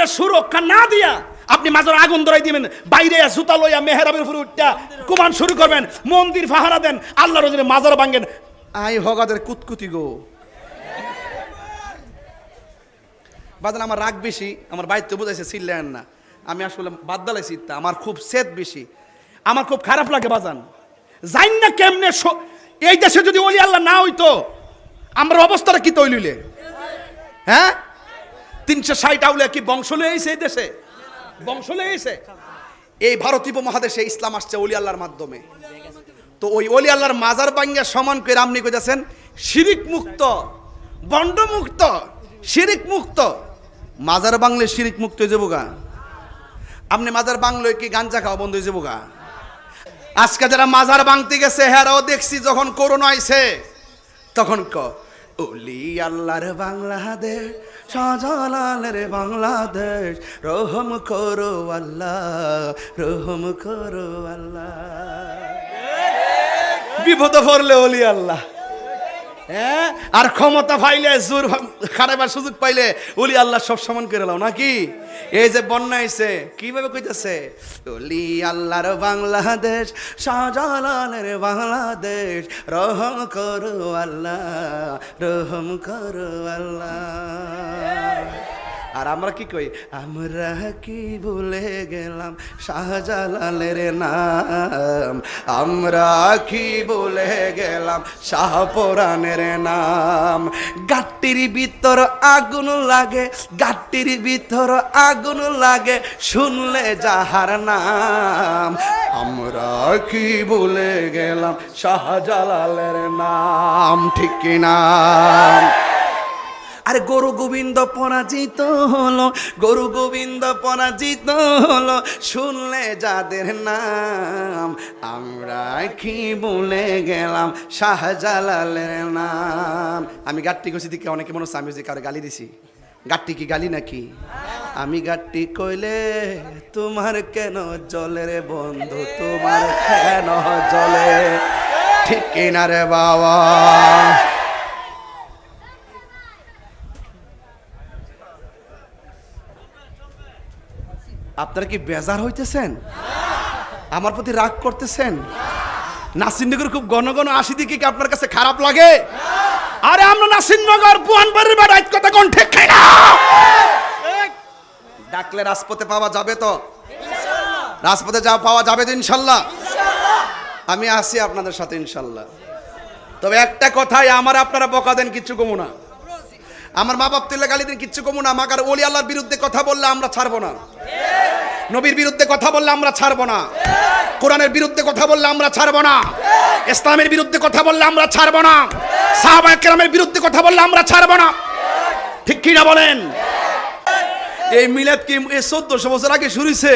মাজারের সুরক্ষা না দিয়া আপনি মাজার আগুন ধরাই দিবেন, বাইরে জুতা লইয়া মেহরাবের উপরে উঠটা কুমান শুরু করবেন, মন্দির ফাহারা দেন আল্লাহ রজনে মাজার ভাঙ্গেন আই হগাদের কুতকুতি গো। বাদান, আমার রাগ বেশি, আমার বাড়িতে বুঝাইছে চিল্লেন না। আমি আসলে বাদ ইত্যা আমার খুব সেদ বেশি। আমার খুব খারাপ লাগে বাজান জান না কেমনে এই দেশে যদি ওলি আল্লাহ না হইতো, আমরা অবস্থাটা কি তৈলিলে হ্যাঁ? তিনশো ষাট আউলে কি বংশ লয়ে এই দেশে? বংশ লয়ে এসে এই ভারতীয় মহাদেশে ইসলাম আসছে ওলি আল্লাহর মাধ্যমে। তো ওই ওলি আল্লাহর মাজার বাঙ্গা সমান করে আপনি কইতেছেন, শিরিক মুক্ত, বন্ড মুক্ত, শিরিক মুক্ত। মাজার বাংলে শিরিক মুক্ত হয়ে যাব আপনি মাজার বাংলোয় কি গাঞ্জা খাওয়া বন্ধ হয়ে যাব গা? আজকে যারা মাজার বাংতে গেছে, হেরাও দেখছি যখন করোনা আইছে, তখন ক ওলি আল্লাহর বাংলাদেশ সজলালের বাংলাদেশ। রহম করো আল্লাহ, রহম করো আল্লাহ। বিপদ পড়লে ওলি আল্লাহ। আর ক্ষমতা পাইলে, জোর খারাপের সুযোগ পাইলে ওলি আল্লাহ সব সমান করে লাও, নাকি? এই যে বন্যা আইছে, কীভাবে কইতেছে? ওলি আল্লাহর বাংলাদেশ শাহজালালের বাংলাদেশ, রহম করো আল্লাহ, রহম করো আল্লাহ। আর আমরা কি কই? আমরা কি ভুলে গেলাম শাহজালালের নাম? আমরা কি ভুলে গেলাম শাহপরানের নাম? গাট্টির ভিতর আগুন লাগে, গাট্টির ভিতর আগুন লাগে, শুনলে যাহার নাম? আমরা কি ভুলে গেলাম শাহজালালের নাম, ঠিক কিনা? আরে গরু গোবিন্দ পরাজিত হলো, গরু গোবিন্দ পরাজিত হলো। শুনলে যাদের নাম, আমরা কি বলে গেলাম? শাহজালালের নাম। আমি গাট্টি কষি দিকে অনেকে মনে হচ্ছে আমি যে কারও গালি দিছি। গাট্টি কি গালি নাকি? আমি গাট্টি কইলে তোমার কেন জলে রে বন্ধু? তোমার কেন জলে? ঠিক কিনা রে বাবা? আপনারা কি বেজার হইতেছেন? আমার প্রতি রাগ করতেছেন? নাসিরনগর খুব ঘন ঘন আসি দিকে কি আপনার কাছে খারাপ লাগে? আরে আমরা নাসিরনগর পুয়ানবাড়ির বাড়াইত কথা কোন ঠিক খাই না। ডাকলে রাজপথে পাওয়া যাবে তো? রাজপথে যা পাওয়া যাবে তো ইনশাল্লাহ। আমি আসি আপনাদের সাথে ইনশাল্লাহ। তবে একটা কথাই আমার আপনারা বকা দেন কিচ্ছু কমু না। আমার মা বাপ তুলে গালি দিন কিচ্ছু কমু না। মাকার ওলি আল্লাহর বিরুদ্ধে কথা বললে আমরা ছাড়বো না। নবীর বিরুদ্ধে কথা বললে আমরা ছাড়বো না। কোরআনের বিরুদ্ধে কথা বললে আমরা ছাড়বো না। ইসলামের বিরুদ্ধে কথা বললে আমরা ছাড়বো না। সাহাবা কেরামের বিরুদ্ধে কথা বললে আমরা ছাড়বো না। ঠিক কি না বলেন? এই মিলাদ কি এই চোদ্দশো বছর আগে শুরু হয়েছে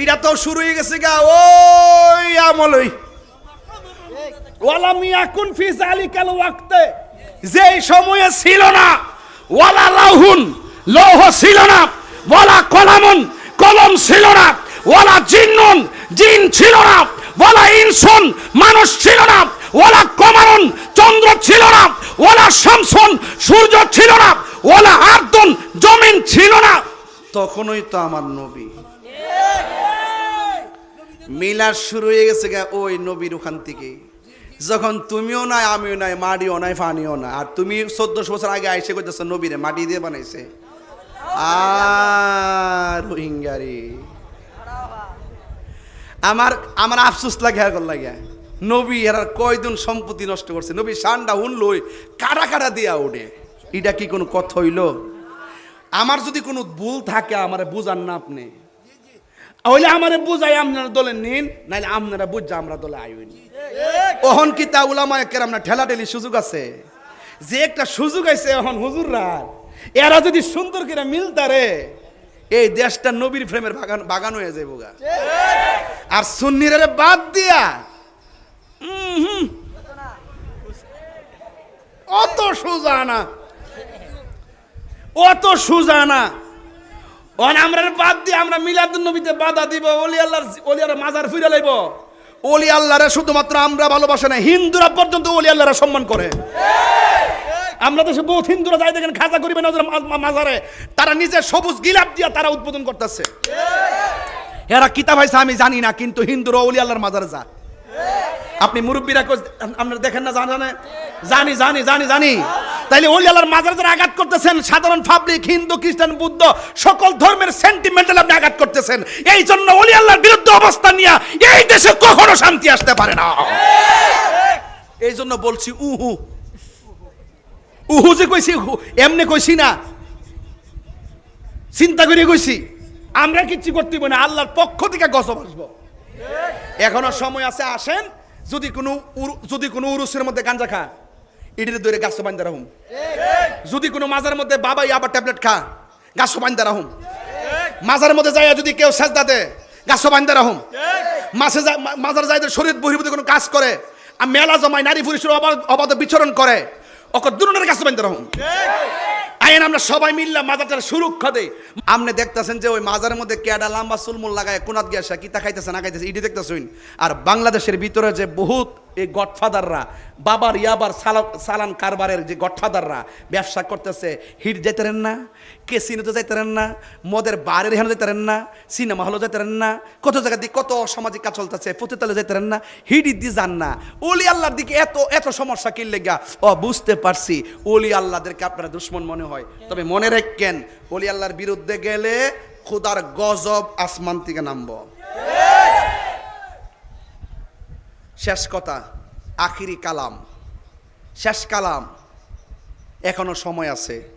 এটা তো শুরু হয়ে গেছে গা, ওই আমলই ওয়ালাম ইয়াকুন ফি জালিকাল ওয়াক্তে। যেই সময়ে ছিল না, ওয়ালা লাহুন, লৌহ ছিল না ওয়ালা কলামুন কলম ছিল না, ওয়ালা জিন্নুন, জিন ছিল না, ওয়ালা ইনসুন, মানুষ ছিল না, ওয়ালা কমারুন, চন্দ্র ছিল না, ওয়ালা শামসুন, সূর্য ছিল না, ওয়ালা আর্দুন, জমিন ছিল না। তখনই তো আমার নবী। মিলার শুরু হয়ে গেছে ওই নবীর ওখান থেকে। যখন তুমিও নাই, আমিও নাই, মাটিও নাই, ফানিও না আর তুমি চোদ্দশো বছর আগে আইসে করতেছ নবীরে মাটি দিয়ে বানাইছে। আর রোহিঙ্গারি। আমার আমার আফসোস লাগে হ্যাঁ লাগে। নবী, এরা কয়দিন সম্পত্তি নষ্ট করছে? নবী সান্ডা হুনলই কাটা কাটা দিয়া ওঠে এটা কি কোনো কথা হইল? আমার যদি কোনো ভুল থাকে, আমার বুঝান না আপনি। হইলে আমার বুঝাই, আপনারা দলে নিন, নাইলে আপনারা বুঝা, আমরা দলে আইন ওহন কি তা উলামা একের ঠেলা ঠেলি সুযোগ আছে। যে একটা সুযোগ আছে এখন হুজুররা এরা যদি সুন্দর করে মিলতারে এই দেশটা নবীর ফ্রেমের বাগান বাগান হয়ে যাইব গা। আর সুন্নিরে বাদ দিয়া অত সোজা না। অত সোজা না। অন আমরা বাদ দিয়ে আমরা মিলাদুন নবীতে বাধা দিব ওলি আল্লাহর ওলি আল্লাহর মাজার ফিরে লাইব। ওলি আল্লাহরে শুধুমাত্র আমরা ভালোবাসে না, হিন্দুরা পর্যন্ত ওলি আল্লাহরা সম্মান করে। আমরা দেশে বহুত হিন্দুরা যাই দেখেন খাজা মা- মাজারে। তারা নিজের সবুজ গিলাপ দিয়া তারা উদ্বোধন করতেছে। এরা কিতাব হয়েছে আমি জানি না, কিন্তু হিন্দুরা অলি আল্লাহর মাজারে যা। আপনি মুরব্বীরা আপনারা দেখেন না, জানেন জানি জানি জানি জানি। তাইলে ওলি আল্লাহর মাজারে যারা আঘাত করতেছেন, সাধারণ পাবলিক হিন্দু, খ্রিস্টান, বুদ্ধ, সকল ধর্মের সেন্টিমেন্টাল আপনি আঘাত করতেছেন। এই জন্য ওলি আল্লাহর বিরুদ্ধে অবস্থান নিয়ে এই দেশে কখনো শান্তি আসতে পারে না। এই জন্য বলছি, উহু উহু যে কইছি এমনি কইছি না। চিন্তা করে কইছি, আমরা কিচ্ছু করতে হইব না, আল্লাহর পক্ষ থেকে গজব আসব। এখনও সময় আছে, আসেন, যদি কোনো যদি কোনো উরুসের মধ্যে গাঞ্জা খা ইডির দৌড়ে গাছ বান্ধা রাহুম যদি কোনো মাজার মধ্যে বাবাই আবার ট্যাবলেট খা গাছ বান্ধা রাহুম মাজার মধ্যে যায় যদি কেউ সেজদা দে গাছ বান্ধা রাহুম মাসে মাজার যায় শরীর বহির্ভূত কোনো কাজ করে, আর মেলা জমায় নারী পুরুষের অবাধ অবাধ বিচরণ করে অকর দুজনের গাছ বান্ধা রাহুম আইন আমরা সবাই মিললাম মাজারটার সুরক্ষা দেই। আপনি দেখতেছেন যে ওই মাজারের মধ্যে কেডা লাম্বা চুলমুল লাগায়, কোনাত গিয়া কিতা খাইতেছে না খাইতেছে, ইডি দেখতেছেন? আর বাংলাদেশের ভিতরে যে বহুত এই গডফাদাররা, বাবার ইয়াবার সালা- সালান কারবারের যে গডফাদাররা ব্যবসা করতেছে, হিট যাইতারেন না কেসিনোতে যাইতারেন না, মদের বারের এখানে যাইতারেন না, সিনেমা হলে যাইতারেন না, কত জায়গা দিয়ে কত সামাজিক কাজ চলতেছে পতিতালে যাইতারেন না হিডি দিয়ে যান না। ওলি আল্লাহর দিকে এত এত সমস্যা কি লেগা? ও বুঝতে পারছি। ওলি আল্লাহদেরকে আপনারা দুশ্মন মনে হয়। তবে মনে রাখেন, ওলি আল্লাহর বিরুদ্ধে গেলে খুদার গজব আসমান থেকে নামবো। শেষ কথা, আখিরি কালাম। শেষ কালাম। এখনও সময় আছে।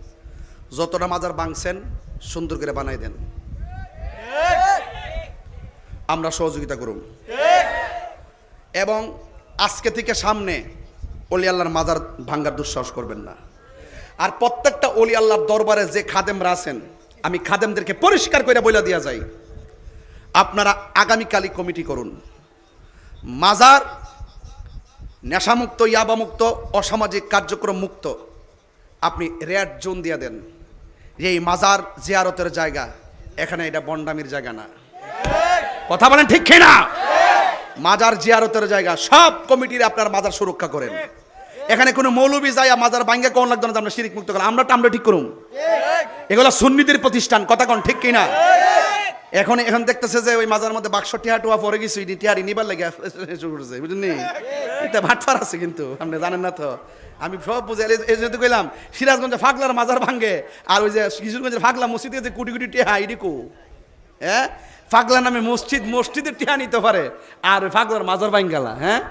যতটা মাজার বাংছেন সুন্দর করে বানাই দেন। আমরা সহযোগিতা করুন। এবং আজকে থেকে সামনে অলি আল্লাহর মাজার ভাঙ্গার দুঃসাহস করবেন না। আর প্রত্যেকটা অলি আল্লাহর দরবারে যে খাদেমরা আছেন, আমি খাদেমদেরকে পরিষ্কার করে বইলা দিয়া যাই। আপনারা আগামীকালই কমিটি করুন। মাজার নেশামুক্ত, ইয়াবামুক্ত, অসামাজিক কার্যক্রম মুক্ত। আপনি রেড জোন দিয়ে দেন। যে এই মাজার জিয়ারতের জায়গা, এখানে এটা বন্ডামির জায়গা না। কথা বলেন ঠিক না মাজার জিয়ারতের জায়গা, সব কমিটির আপনার মাজার সুরক্ষা করেন। এখানে কোনো মৌলবি যায় মাজার বাঙ্গে কোন লাগতো না আমরা শিরিক মুক্ত করলাম? আমরা আমরা ঠিক করুন এগুলো সুন্নিদের প্রতিষ্ঠান, কথা কোন ঠিক কিনা? এখন এখন দেখতেছে যে ওই মাজার মধ্যে বাক্স টিয়া টুয়া পরে গেছি টিয়ারি নিবার লাগে শুরু করছে, বুঝলেন এটা ভাটফার আছে কিন্তু, আপনি জানেন না তো। আমি সব বুঝে এই- যেহেতু কইলাম, সিরাজগঞ্জে ফাগলার মাজার ভাঙ্গে আর ওই যে কিশোরগঞ্জের ফাগলা মসজিদে যে কোটি কোটি টিয়া ইডি কো? হ্যাঁ ফাগলা নামে মসজিদ মসজিদের টিয়া নিতে পারে, আর ওই ফাগলার মাজার ভাঙ্গালা হ্যাঁ?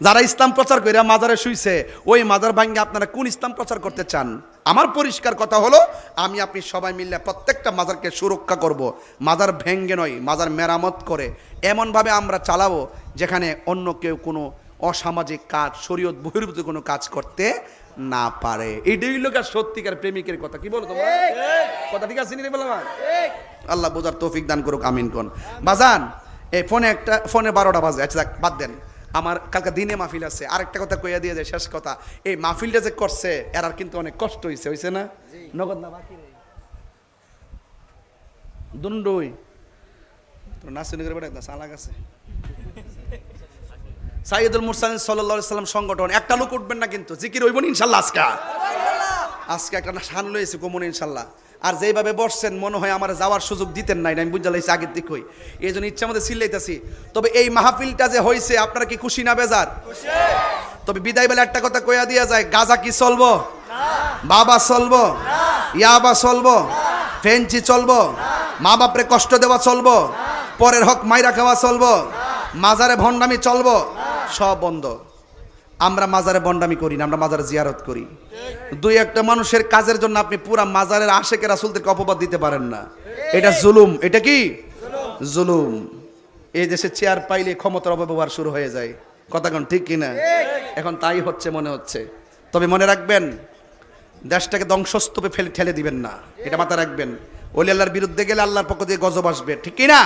যারা ইসলাম প্রচার করে মাজারে শুইছে, ওই মাজার ভাঙ্গে আপনারা কোন ইসলাম প্রচার করতে চান? আমার পরিষ্কার কথা হলো, আমি আপনি সবাই মিললে প্রত্যেকটা মাজারকে সুরক্ষা করব। মাজার ভেঙ্গে নয়, মাজার মেরামত করে। এমনভাবে আমরা চালাবো, যেখানে অন্য কেউ কোনো অসামাজিক কাজ শরীয়ত বহির্ভূত কোনো কাজ করতে না পারে। এটাই লোক আর সত্যিকার প্রেমিকের কথা। কি বলো তোমরা? কথা ঠিক আছে নি রে বললাম আল্লাহ বোঝার তৌফিক দান করুক আমিন কোন। বাজান এই ফোনে একটা ফোনে বারোটা বাজে। আচ্ছা বাদ দেন। আমার কালকে দিনে মাহফিল আছে। আরেকটা কথা কইয়া দিয়ে যায় শেষ কথা। এই মাহফিলটা যে করছে এর আর কিন্তু অনেক কষ্ট হয়েছে হয়েছে না? নগদ না বাকি দুন্ডই। তোর নাসিন করে বেড়াই সালাক আছে। সাইয়দুল মুরসালিন সাল্লাল্লাহু আলাইহি সাল্লাম সংগঠন। একটা লোক উঠবেন না কিন্তু। জিকির হইব ইনশাল্লাহ আজকে। আজকে একটা শান লয়েছে কমন ইনশাল্লাহ। আর যেভাবে বসছেন মনে হয় আমার যাওয়ার সুযোগ দিতেন নাই আমি বুঝতে লাগছি আগের দিক হই। এই জন্য ইচ্ছা মধ্যে সিল্লাইতেছি তবে এই মাহফিলটা যে হয়েছে আপনারা কি খুশি না বেজার? তবে বিদায় বেলা একটা কথা কইয়া দিয়া যায় গাজা কি চলবো? বাবা চলবো? ইয়াবা চলবো? ফেঞ্চি চলবো? মা বাপরে কষ্ট দেওয়া চলবো? পরের হক মাইরা খাওয়া চলবো? মাজারে ভণ্ডামি চলবো? সব বন্ধ আমরা মাজারে বন্ডামি করি না, আমরা মাজারে জিয়ারত করি। দুই একটা মানুষের কাজের জন্য আপনি পুরা মাজারের আশেকে রাসুলদেরকে অপবাদ দিতে পারেন না। এটা জুলুম, এটা কি? জুলুম। এই দেশে চেয়ার পাইলে ক্ষমতার অপব্যবহার শুরু হয়ে যায়। কথা কোন ঠিক কিনা? এখন তাই হচ্ছে, মনে হচ্ছে। তবে মনে রাখবেন, দেশটাকে ধ্বংসস্তূপে ফেলে ঠেলে দিবেন না। এটা মাথায় রাখবেন। ওলি আল্লাহর বিরুদ্ধে গেলে আল্লাহর পক্ষ দিয়ে গজব আসবে। ঠিক কিনা?